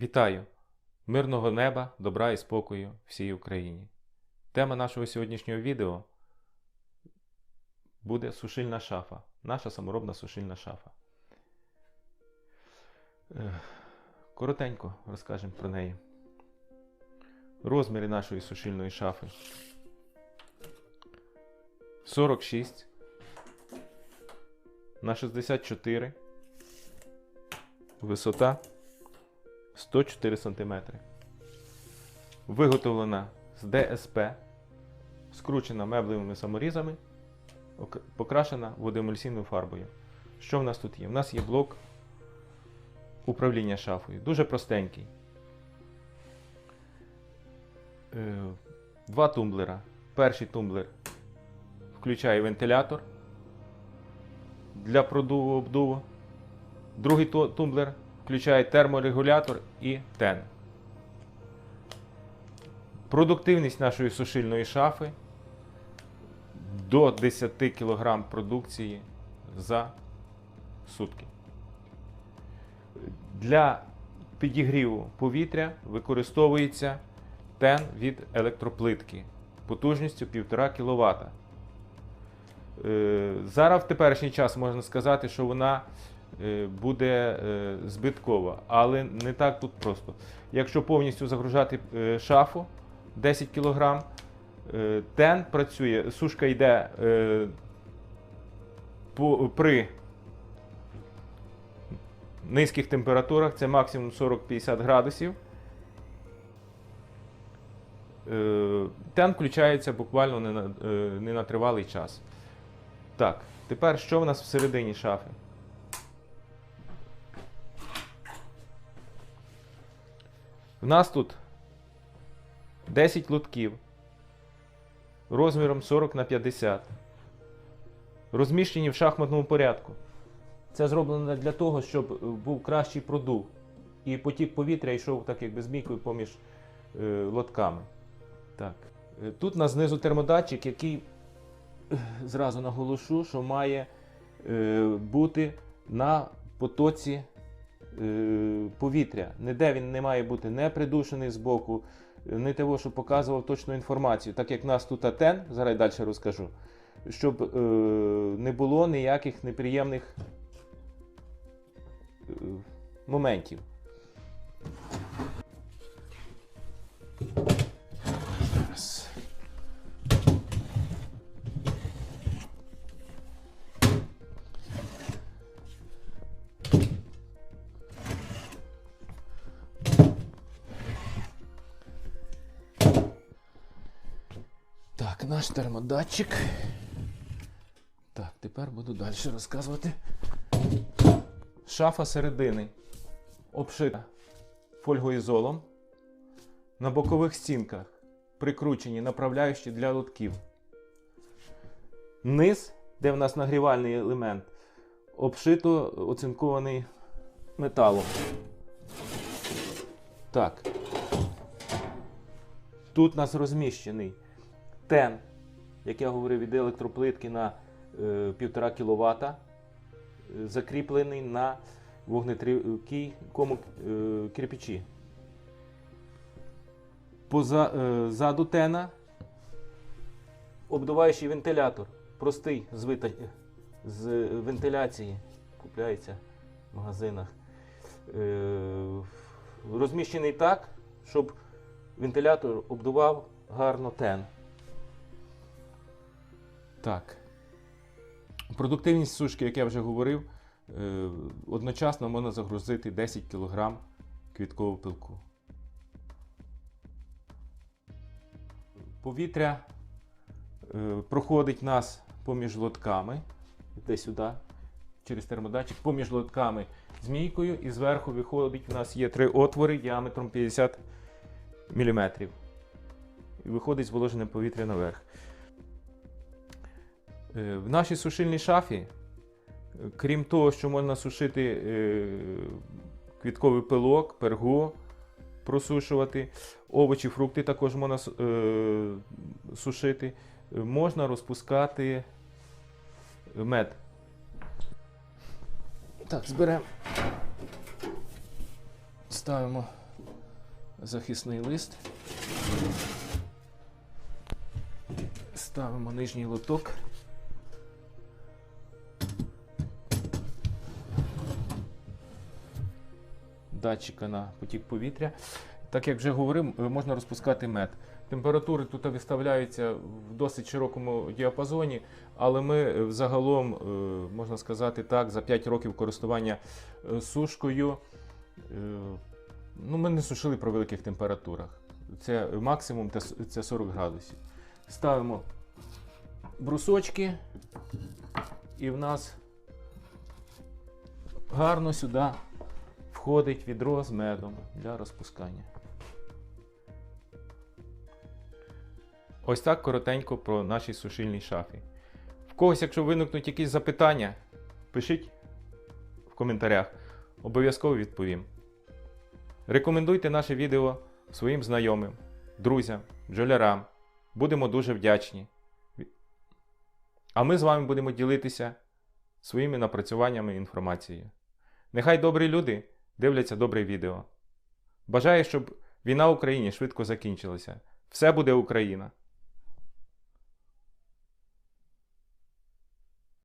Вітаю! Мирного неба, добра і спокою всій Україні. Тема нашого сьогоднішнього відео буде сушильна шафа. Наша саморобна сушильна шафа. Е, Коротенько розкажемо про неї. Розміри нашої сушильної шафи 46 на 64 висота 104 см. Виготовлена з ДСП, скручена меблевими саморізами, покрашена водоемульсійною фарбою. Що в нас тут є? У нас є блок управління шафою. Дуже простенький. Е, Два тумблера. Перший тумблер включає вентилятор для продуву обдуву. Другий тумблер включає терморегулятор і тен. Продуктивність нашої сушильної шафи до 10 кг продукції за сутки. Для підігріву повітря використовується тен від електроплитки потужністю 1,5 кВт. Е, Зараз в теперішній час можна сказати, що вона буде е, збиткова, але не так тут просто. Якщо повністю загружати е, шафу 10 кг, е, тен працює, сушка йде е, при низьких температурах, це максимум 40-50 градусів. Е, Тен включається буквально не на, е, не на тривалий час. Так, тепер що в нас всередині шафи? В нас тут 10 лотків розміром 40 на 50. Розміщені в шахматному порядку. Це зроблено для того, щоб е, був кращий продув. І потік повітря йшов так якби змійкою поміж е, лотками. Так. Е, Тут на знизу термодатчик, який е, зразу наголошу, що має е, бути на потоці повітря. Ніде він не має бути не придушений з боку, не того, щоб показував точну інформацію, так як нас тут АТЕН, зараз далі розкажу, щоб е, не було ніяких неприємних е, моментів. Наш термодатчик. Так, тепер буду далі розказувати. Шафа середини обшита фольгоізолом. На бокових стінках прикручені направляючі для лотків. Низ, де в нас нагрівальний елемент, обшито оцинкований металом. Так. Тут у нас розміщений тен, як я говорив, від електроплитки на е, 1,5 кВт, е, закріплений на вогнетривкому е, кирпичі. Позаду тена обдуваючий вентилятор. Простий з, вита... з вентиляції. Купляється в магазинах. Е, розміщений так, щоб вентилятор обдував гарно тен. Так. Продуктивність сушки, як я вже говорив, е, одночасно можна загрузити 10 кг квіткового пилку. Повітря е, проходить нас поміж лотками, йде сюди, через термодатчик, поміж лотками змійкою, і зверху виходить, у нас є три отвори діаметром 50 мм. І виходить зволожене повітря наверх. Е, В нашій сушильній шафі, е, крім того, що можна сушити е, квітковий пилок, пергу, просушувати, овочі, фрукти також можна сушити, можна розпускати мед. Так, зберемо. Ставимо захисний лист. Ставимо нижній лоток. Датчика на потік повітря. Так як вже говорив, е, можна розпускати мед. Температури тут виставляються в досить широкому діапазоні, але ми е, взагалом, е, можна сказати так, за 5 років користування е, сушкою, е, ну, ми не сушили при великих температурах. Це максимум це 40 градусів. Ставимо брусочки, і в нас гарно сюди входить відро з медом для розпускання. Ось так коротенько про нашій сушильній шафі. В когось, якщо виникнуть якісь запитання, пишіть в коментарях. Обов'язково відповім. Рекомендуйте наше відео своїм знайомим, друзям, бджолярам. Будемо дуже вдячні. А ми з вами будемо ділитися своїми напрацюваннями і інформацією. Нехай добрі люди дивляться добре відео. Бажаю, щоб війна в Україні швидко закінчилася. Все буде Україна!